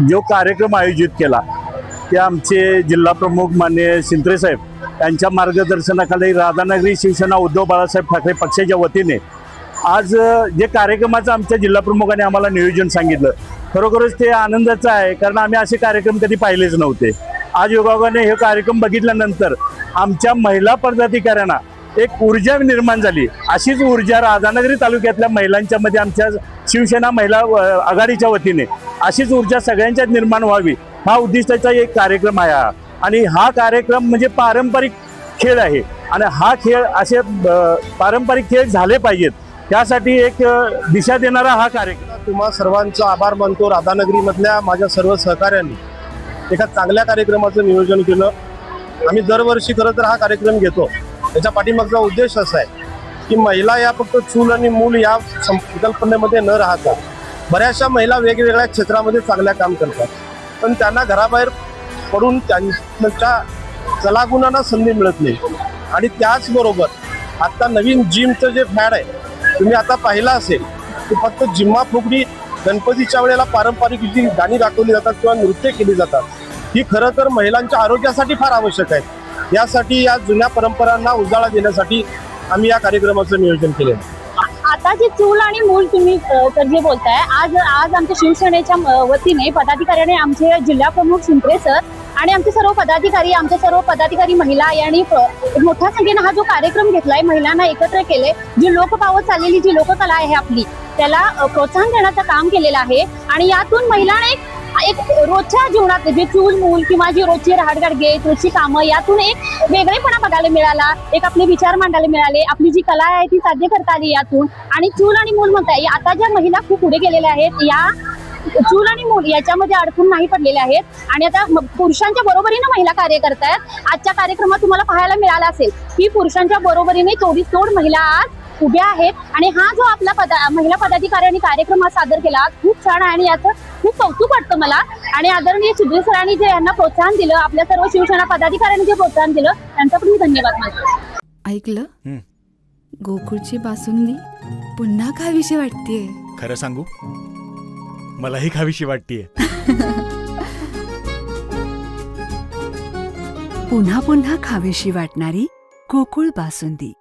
जो कार्यक्रम आयोजित केला ते आमचे जिल्हा प्रमुख मान्य शिंत्रे साहेब यांच्या मार्गदर्शनाखाली राधानगरी शिवसेना उद्धव बाळासाहेब ठाकरे पक्षाच्या वतीने आज जे कार्यक्रमाचं आमच्या जिल्हाप्रमुखाने आम्हाला नियोजन सांगितलं खरोखरच ते आनंदाचं आहे कारण आम्ही असे कार्यक्रम कधी पाहिलेच नव्हते. आज योगायोगाने हे कार्यक्रम बघितल्यानंतर आमच्या महिला पदाधिकाऱ्यांना एक ऊर्जा निर्माण झाली. अशीच ऊर्जा राधानगरी तालुक्यातल्या महिलांच्या मध्ये आमच्या शिवसेना महिला आघाडीच्या वतीने अशीच ऊर्जा सगळ्यांच्यात निर्माण व्हावी. हा उद्दिष्टाचा एक कार्यक्रम आहे हा. आणि हा कार्यक्रम म्हणजे पारंपरिक खेळ आहे. आणि हा खेळ असे पारंपरिक खेळ झाले पाहिजेत. त्यासाठी एक दिशा देणारा हा कार्यक्रम. तुम्हा सर्वांचा आभार मानतो राधानगरीमधल्या माझ्या सर्व सहकाऱ्यांनी. एका चांगल्या कार्यक्रमाचं नियोजन केलं. आम्ही दरवर्षी खरं तर हा कार्यक्रम घेतो. त्याच्या पाठीमागचा उद्देश असा आहे की महिला या फक्त चूल आणि मूल या संकल्पनेमध्ये न राहता बऱ्याचशा महिला वेगवेगळ्या क्षेत्रामध्ये चांगल्या काम करतात. पण त्यांना घराबाहेर पडून त्यांच्या कलागुणांना संधी मिळत नाही. आणि त्याचबरोबर आत्ता नवीन जिमचं जे फॅड आहे तुम्ही आता पाहिलं असेल की फक्त जिम्मा फुगडी गणपतीच्या वेळेला पारंपरिक जी गाणी दाखवली जातात किंवा नृत्य केली जातात ही खरं तर महिलांच्या आरोग्यासाठी फार आवश्यक आहे यासाठी या जुन्या परंपरांना उजाळा देण्यासाठी आम्ही या कार्यक्रमाचं नियोजन केलं आहे. आता जे चूल आणि मूल तुम्ही तर जे बोलताय आज आज आमच्या शिवसेनेच्या वतीने पदाधिकाऱ्याने आमचे जिल्हा प्रमुख शिंत्रे सर आणि आमचे सर्व पदाधिकारी आमचे सर्व पदाधिकारी महिला यांनी मोठ्या संख्येनं हा जो कार्यक्रम घेतलाय महिलांना एकत्र केले जी लोक पावत चाललेली जी लोककला आहे आपली त्याला प्रोत्साहन देण्याचं काम केलेलं आहे. आणि यातून महिलांना एक एक रोजच्या जीवनात जे चूल मूल किंवा जी रोजची रहाडगाडगे रोजची कामं यातून एक वेगळेपणा बघायला मिळाला. एक आपले विचार मांडायला मिळाले. आपली जी कला आहे ती साध्य करता आली यातून. आणि चूल आणि मूल म्हणताय आता ज्या महिला खूप पुढे गेलेल्या आहेत या चूल आणि मूल याच्यामध्ये अडकून नाही पडलेल्या आहेत. आणि आता पुरुषांच्या बरोबरीने महिला कार्य करतायत आजच्या कार्यक्रमात तुम्हाला पाहायला मिळाला असेल की पुरुषांच्या बरोबरीने चोवीस तोड महिला आज उभ्या आहेत. आणि हा जो आपला पदा महिला पदाधिकाऱ्यांनी कार्यक्रम हा सादर केला खूप छान आहे आणि याचं खूप कौतुक वाटतं मला. आणि आदरणीय सुधीर सरांनी जे यांना प्रोत्साहन दिलं आपल्या सर्व शिवसेना पदाधिकाऱ्यांनी जे प्रोत्साहन दिलं त्यांचा पण मी धन्यवाद मानतो. ऐकलं? हं. गोकुळची बासुंदी? पुन्हा खावीशी वाटतेय? खरं सांगू? मलाही खावीशी वाटतीये? पुन्हा पुन्हा खावीशी वाटणारी गोकुळ बासुंदी?